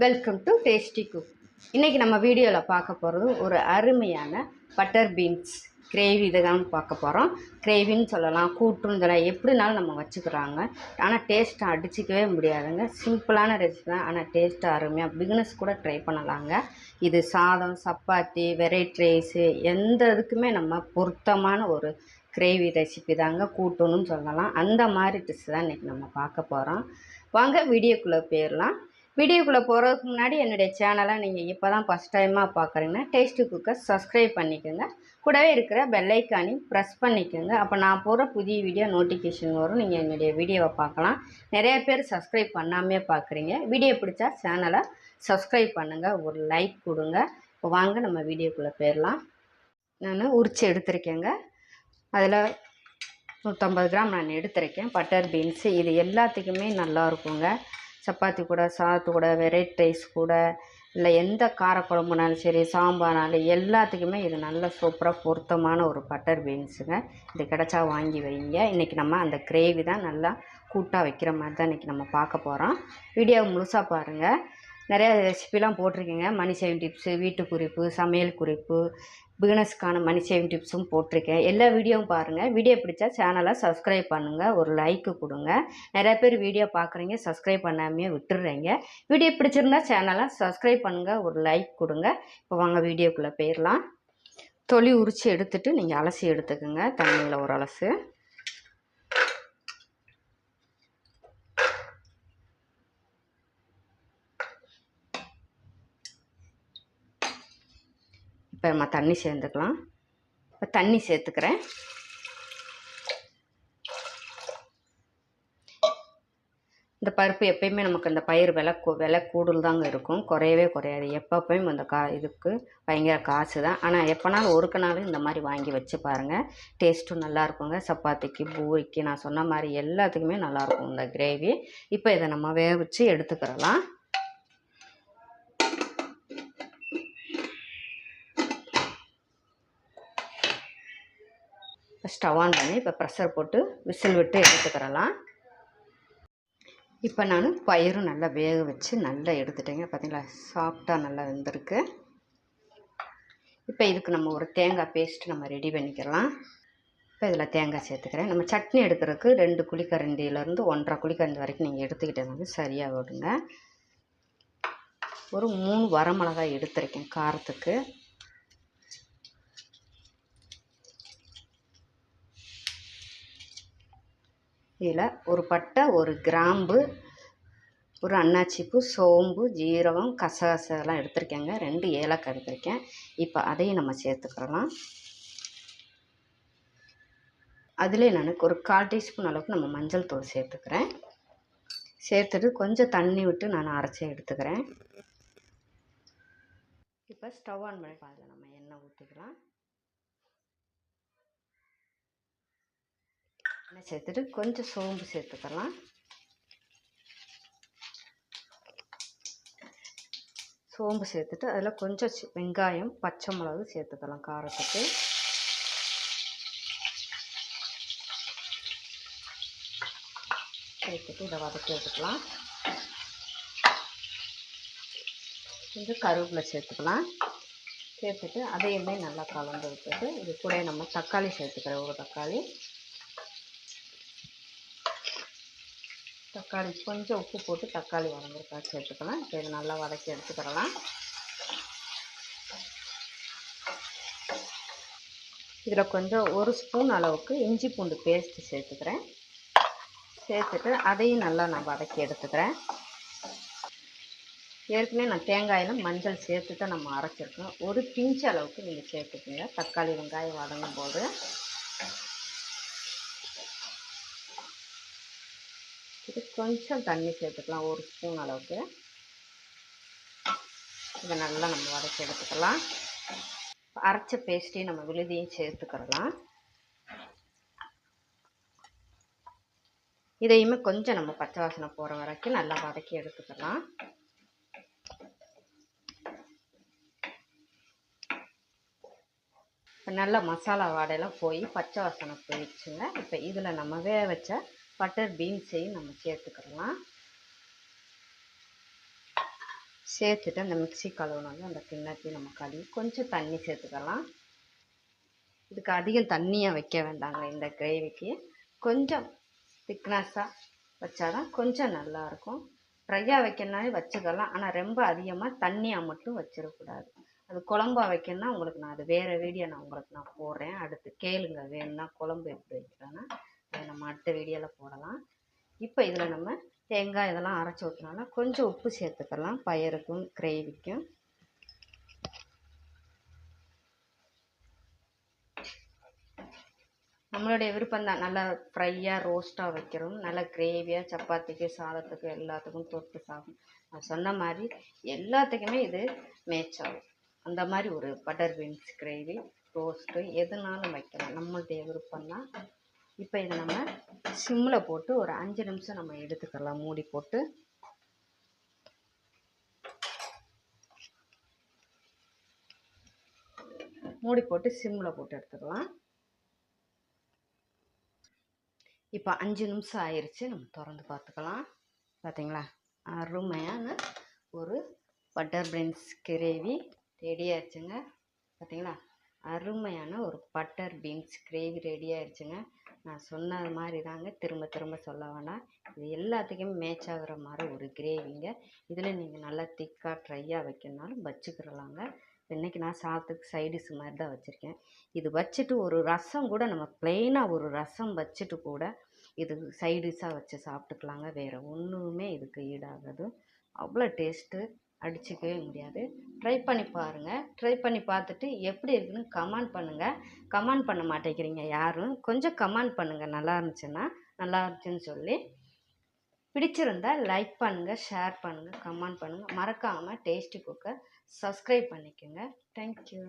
Welcome to tasty cook இன்றைக்கி நம்ம வீடியோவில் பார்க்க போகிறது ஒரு அருமையான பட்டர் பீன்ஸ் கிரேவி இதை தான் பார்க்க போகிறோம் கிரேவின்னு சொல்லலாம் கூட்டுன்னு சொல்லலாம் எப்படினாலும் நம்ம வச்சுக்கிறாங்க. ஆனால் டேஸ்ட்டை அடிச்சிக்கவே முடியாதுங்க. சிம்பிளான ரெசிபி தான் ஆனால் டேஸ்ட்டு அருமையாக பிகினஸ் கூட ட்ரை பண்ணலாங்க. இது சாதம் சப்பாத்தி வெரைட்டி ரைஸு எந்த இதுக்குமே நம்ம பொருத்தமான ஒரு கிரேவி ரெசிபி தாங்க கூட்டணும்னு சொல்லலாம். அந்த மாதிரி டிஷ் தான் இன்றைக்கி நம்ம பார்க்க போகிறோம் வாங்க வீடியோக்குள்ளே போயிடலாம். வீடியோக்குள்ளே போகிறதுக்கு முன்னாடி என்னுடைய சேனலை நீங்கள் இப்போ தான் ஃபஸ்ட் டைமாக பார்க்குறீங்கன்னா டேஸ்ட்டு குக்கர் சப்ஸ்கிரைப் பண்ணிக்கோங்க. கூடவே இருக்கிற பெல்லைக்கானையும் ப்ரெஸ் பண்ணிக்கோங்க. அப்போ நான் போகிற புதிய வீடியோ நோட்டிஃபிகேஷன் வரும். நீங்கள் என்னுடைய வீடியோவை பார்க்கலாம். நிறைய பேர் சப்ஸ்கிரைப் பண்ணாமே பார்க்குறீங்க வீடியோ பிடிச்சா சேனலை சப்ஸ்கிரைப் பண்ணுங்கள் ஒரு லைக் கொடுங்க. இப்போ வாங்க நம்ம வீடியோக்குள்ளே போயிடலாம். நான் உரித்து எடுத்திருக்கேங்க. அதில் நூற்றம்பது கிராம் நான் எடுத்திருக்கேன். பட்டர் பீன்ஸு இது எல்லாத்துக்குமே நல்லா இருக்குங்க. சப்பாத்தி கூட சாத்து கூட வெரைட்டி ரைஸ் கூட இல்லை எந்த காரக்குழம்புனாலும் சரி சாம்பார்னாலும் எல்லாத்துக்குமே இது நல்ல சூப்பராக பொருத்தமான ஒரு பட்டர் பீன்ஸுங்க. இது கிடச்சா வாங்கி வைங்க. இன்றைக்கி நம்ம அந்த கிரேவி தான் நல்லா கூட்டாக வைக்கிற மாதிரி தான் இன்றைக்கி நம்ம பார்க்க போகிறோம் வீடியோவை முழுசாக பாருங்கள் நிறையா ரெசிபிலாம் போட்டிருக்கேங்க. மணி சேவிங் டிப்ஸு வீட்டு குறிப்பு சமையல் குறிப்பு பிகினர்ஸ்க்கான மணி சேவிங் டிப்ஸும் போட்டிருக்கேன். எல்லா வீடியோவும் பாருங்கள் வீடியோ பிடிச்சா சேனலை சப்ஸ்கிரைப் பண்ணுங்கள் ஒரு லைக்கு கொடுங்க. நிறையா பேர் வீடியோ பார்க்குறீங்க சப்ஸ்கிரைப் பண்ணாமையே விட்டுடுறீங்க வீடியோ பிடிச்சிருந்தா சேனலை சப்ஸ்கிரைப் பண்ணுங்கள் ஒரு லைக் கொடுங்க. இப்போ வாங்க வீடியோக்குள்ளே போயிடலாம் தொலி உரித்து எடுத்துட்டு நீங்கள் அலசி எடுத்துக்கோங்க. தண்ணியில் ஒரு அலசு. இப்போ நம்ம தண்ணி சேர்ந்துக்கலாம். இப்போ தண்ணி சேர்த்துக்கிறேன். இந்த பருப்பு எப்பயுமே நமக்கு இந்த பயிர் விலை விலை கூடுதல் தாங்க இருக்கும். குறையவே குறையாது. எப்பப்பையும் இந்த கா இதுக்கு பயங்கர காசு தான். ஆனால் எப்போனாலும் ஒருக்கனாலும் இந்த மாதிரி வாங்கி வச்சு பாருங்கள் டேஸ்ட்டும் நல்லா இருக்குங்க. சப்பாத்திக்கு பூரிக்கு நான் சொன்ன மாதிரி எல்லாத்துக்குமே நல்லாயிருக்கும் இந்த கிரேவி. இப்போ இதை நம்ம வேக வச்சு எடுத்துக்கிறலாம். இப்போ ஸ்டவ் ஆன் பண்ணி இப்போ ப்ரெஷர் போட்டு விசில் விட்டு எடுத்துக்கிறலாம் இப்போ நான் பயிரும் நல்லா வேக வச்சு நல்லா எடுத்துட்டேங்க. பார்த்தீங்களா? சாஃப்டாக நல்லா வெந்திருக்கு. இப்போ இதுக்கு நம்ம ஒரு தேங்காய் பேஸ்ட் நம்ம ரெடி பண்ணிக்கலாம். இப்போ இதில் தேங்காய் சேர்த்துக்கிறேன். நம்ம சட்னி எடுக்கிறதுக்கு ரெண்டு குழிக்கரண்டியிலேருந்து ஒன்றரை குழிக்கரண்டி வரைக்கும் நீங்கள் எடுத்துக்கிட்டது வந்து சரியாக விடுங்க ஒரு மூணு வரமிளகாய் எடுத்திருக்கேன் காரத்துக்கு. இதில் ஒரு பட்டை ஒரு கிராம்பு ஒரு அன்னாச்சிப்பூ சோம்பு ஜீரகம் கசகசெல்லாம் எடுத்திருக்கேங்க. ரெண்டு ஏலக்காய் எடுத்திருக்கேன். இப்போ அதையும் நம்ம சேர்த்துக்கிறலாம் அதிலே நான் ஒரு கால் டீஸ்பூன் அளவுக்கு நம்ம மஞ்சள் தூள் சேர்த்துக்கிறேன். சேர்த்துட்டு கொஞ்சம் தண்ணி விட்டு நான் அரைச்சி எடுத்துக்கிறேன். இப்போ ஸ்டவ் ஆன் பண்ணி பாருங்கள் நம்ம எண்ணெய் ஊற்றிக்கலாம் எண்ணெய் சேர்த்துட்டு கொஞ்சம் சோம்பு சேர்த்துக்கலாம். சோம்பு சேர்த்துட்டு அதில் கொஞ்சம் வெங்காயம் பச்சை மிளகு சேர்த்துக்கலாம் காரத்துக்கு. சேர்த்துட்டு இதை வதக்கி எடுத்துக்கலாம். கொஞ்சம் கருவேப்பிலை சேர்த்துக்கலாம். சேர்த்துட்டு அதையுமே நல்லா கலந்து விட்டுட்டு இது கூட நம்ம தக்காளி சேர்த்துக்கிறேன் ஒரு தக்காளி. தக்காளி கொஞ்சம் உப்பு போட்டு தக்காளி வதங்கிருக்கா சேர்த்துக்கலாம். இப்போ இதை நல்லா வதக்கி எடுத்துக்கிறலாம் இதில் கொஞ்சம் ஒரு ஸ்பூன் அளவுக்கு இஞ்சி பூண்டு பேஸ்ட்டு சேர்த்துக்கிறேன். சேர்த்துட்டு அதையும் நல்லா நான் வதக்கி எடுத்துக்கிறேன். ஏற்கனவே நான் தேங்காயில் மஞ்சள் சேர்த்து தான் நம்ம அரைச்சிருக்கோம். ஒரு பிஞ்சு அளவுக்கு நீங்கள் சேர்த்துக்கோங்க. தக்காளி வெங்காயம் வதங்கும் போது இது கொஞ்சம் தண்ணி சேர்த்துக்கலாம் ஒரு ஸ்பூன் அளவுக்கு. இதை நல்லா நம்ம வதக்கி எடுத்துக்கலாம். அரைச்ச பேஸ்ட்டையும் நம்ம விழுதியும் சேர்த்துக்கிறலாம். இதையுமே கொஞ்சம் நம்ம பச்சை வாசனை போகிற வரைக்கும் நல்லா வதக்கி எடுத்துக்கலாம். இப்போ நல்லா மசாலா வாடையெல்லாம் போய் பச்சை வாசனை போயிடுச்சுங்க. இப்போ இதில் நம்ம வேக வச்ச பட்டர் பீன்ஸையும் நம்ம சேர்த்துக்கிறலாம் சேர்த்துட்டு அந்த மிக்ஸி கழுவுனாலும் அந்த கிண்ணத்தையும் நம்ம கழுவி கொஞ்சம் தண்ணி சேர்த்துக்கலாம். இதுக்கு அதிகம் தண்ணியாக வைக்க வேண்டாங்க இந்த கிரேவிக்கு கொஞ்சம் திக்னஸாக வச்சாதான் கொஞ்சம் நல்லாயிருக்கும் ட்ரையாக வைக்கணுனாலே வச்சுக்கலாம். ஆனால் ரொம்ப அதிகமாக தண்ணியாக மட்டும் வச்சிடக்கூடாது. அது குழம்பா வைக்கணும்னா உங்களுக்கு நான் அது வேறு வீடியோ நான் உங்களுக்கு நான் போடுறேன். அடுத்து கேளுங்க வேணும்னா குழம்பு எப்படி வைக்கிறேன்னா அதை நம்ம அடுத்த வீடியோவில் போடலாம். இப்போ இதில் நம்ம தேங்காய் இதெல்லாம் அரைச்சி ஊற்றினால கொஞ்சம் உப்பு சேர்த்துக்கலாம். பயருக்கும் கிரேவிக்கும். நம்மளுடைய விருப்பம் தான். நல்லா ஃப்ரையாக ரோஸ்ட்டாக வைக்கிறோம். நல்லா கிரேவியாக சப்பாத்திக்கு சாதத்துக்கு எல்லாத்துக்கும் தொட்டு சாப்பிடும் நான் சொன்ன மாதிரி எல்லாத்துக்குமே இது மேட்ச் ஆகும். அந்த மாதிரி ஒரு பட்டர் பீன்ஸ் கிரேவி ரோஸ்ட்டு எதுனாலும் வைக்கலாம். நம்மளுடைய விருப்பம் தான். இப்போ இதை நம்ம சிம்மில் போட்டு ஒரு அஞ்சு நிமிஷம் நம்ம எடுத்துக்கலாம். மூடி போட்டு. மூடி போட்டு சிம்மில் போட்டு எடுத்துக்கலாம். இப்போ அஞ்சு நிமிஷம் ஆயிடுச்சு நம்ம திறந்து பார்த்துக்கலாம் பார்த்தீங்களா அருமையான ஒரு பட்டர் பீன்ஸ் கிரேவி ரெடி ஆயிடுச்சுங்க பார்த்தீங்களா அருமையான ஒரு பட்டர் பீன்ஸ் கிரேவி ரெடி ஆயிடுச்சுங்க நான் சொன்னது மாதிரி தாங்க. திரும்ப திரும்ப சொல்ல வேணாம். இது எல்லாத்துக்குமே மேட்ச் ஆகிற மாதிரி ஒரு கிரேவிங்க இதில் நீங்கள் நல்லா திக்காக ட்ரையாக வைக்கணுனாலும் வச்சுக்கிறலாங்க இன்றைக்கி நான் சாதத்துக்கு சைடிஷ் மாதிரி தான் வச்சுருக்கேன். இது வச்சுட்டு ஒரு ரசம் கூட நம்ம ப்ளெயினாக ஒரு ரசம் வச்சுட்டு கூட இது சைடிஷாக வச்சு சாப்பிட்டுக்கலாங்க. வேறு ஒன்றுமே இதுக்கு ஈடாகாது. அவ்வளோ டேஸ்ட்டு அடிச்சுக்கவே முடியாது. ட்ரை பண்ணி பாருங்கள் ட்ரை பண்ணி பார்த்துட்டு எப்படி இருக்குன்னு கமெண்ட் பண்ணுங்கள் கமெண்ட் பண்ண மாட்டேங்கிறீங்க யாரும். கொஞ்சம் கமெண்ட் பண்ணுங்கள் நல்லா இருந்துச்சுன்னா நல்லா இருந்துச்சுன்னு சொல்லி. பிடிச்சிருந்தா லைக் பண்ணுங்கள் ஷேர் பண்ணுங்கள் கமெண்ட் பண்ணுங்கள் மறக்காமல் டேஸ்டி குக்கை சப்ஸ்கிரைப் பண்ணிக்கோங்க. Thank you